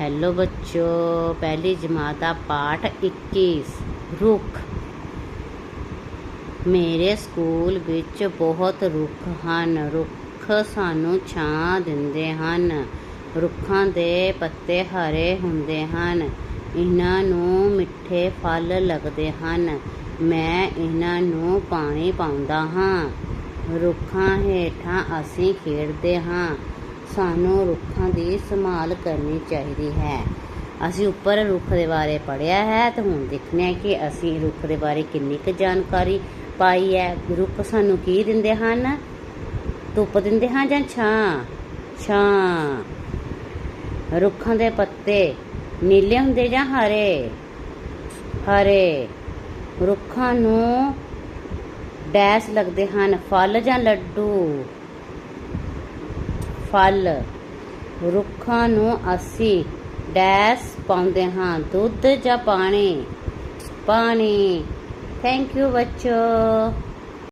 Hello ਬੱਚੋ, ਪਹਿਲੀ ਜਮਾਤ ਦਾ ਪਾਠ 21 ਰੁੱਖ। ਮੇਰੇ ਸਕੂਲ ਵਿੱਚ ਬਹੁਤ ਰੁੱਖ ਹਨ। ਰੁੱਖ ਸਾਨੂੰ ਛਾਂ ਦਿੰਦੇ ਹਨ। ਰੁੱਖਾਂ ਦੇ ਪੱਤੇ ਹਰੇ ਹੁੰਦੇ ਹਨ। ਇਹਨਾਂ ਨੂੰ ਮਿੱਠੇ ਫਲ ਲੱਗਦੇ ਹਨ। ਮੈਂ ਇਹਨਾਂ ਨੂੰ ਪਾਣੀ ਪਾਉਂਦਾ ਹਾਂ। ਰੁੱਖਾਂ ਹੇਠਾਂ ਅਸੀਂ ਖੇਡਦੇ ਹਾਂ। ਸਾਨੂੰ ਰੁੱਖਾਂ ਦੀ ਸੰਭਾਲ ਕਰਨੀ ਚਾਹੀਦੀ ਹੈ। ਅਸੀਂ ਉੱਪਰ ਰੁੱਖ ਦੇ ਬਾਰੇ ਪੜ੍ਹਿਆ ਹੈ ਤੇ ਹੁਣ ਦੇਖਦੇ ਹਾਂ ਕਿ ਅਸੀਂ ਰੁੱਖ ਦੇ ਬਾਰੇ ਕਿੰਨੀ ਕੁ ਜਾਣਕਾਰੀ ਪਾਈ ਹੈ। ਰੁੱਖ ਸਾਨੂੰ ਕੀ ਦਿੰਦੇ ਹਨ? ਧੁੱਪ ਦਿੰਦੇ ਹਨ ਜਾਂ ਛਾਂ? ਛਾਂ। ਰੁੱਖਾਂ ਦੇ ਪੱਤੇ ਨੀਲੇ ਹੁੰਦੇ ਜਾਂ ਹਰੇ? ਹਰੇ। ਰੁੱਖਾਂ ਨੂੰ ਡੈਸ ਲੱਗਦੇ ਹਨ, ਫਲ ਜਾਂ ਲੱਡੂ। ਫਲ। ਰੁੱਖਾਂ ਨੂੰ ਅਸੀਂ ਡੈਸ ਪਾਉਂਦੇ ਹਾਂ ਦੁੱਧ ਜਾਂ ਪਾਣੀ। ਪਾਣੀ। ਥੈਂਕ ਯੂ ਬੱਚੋ।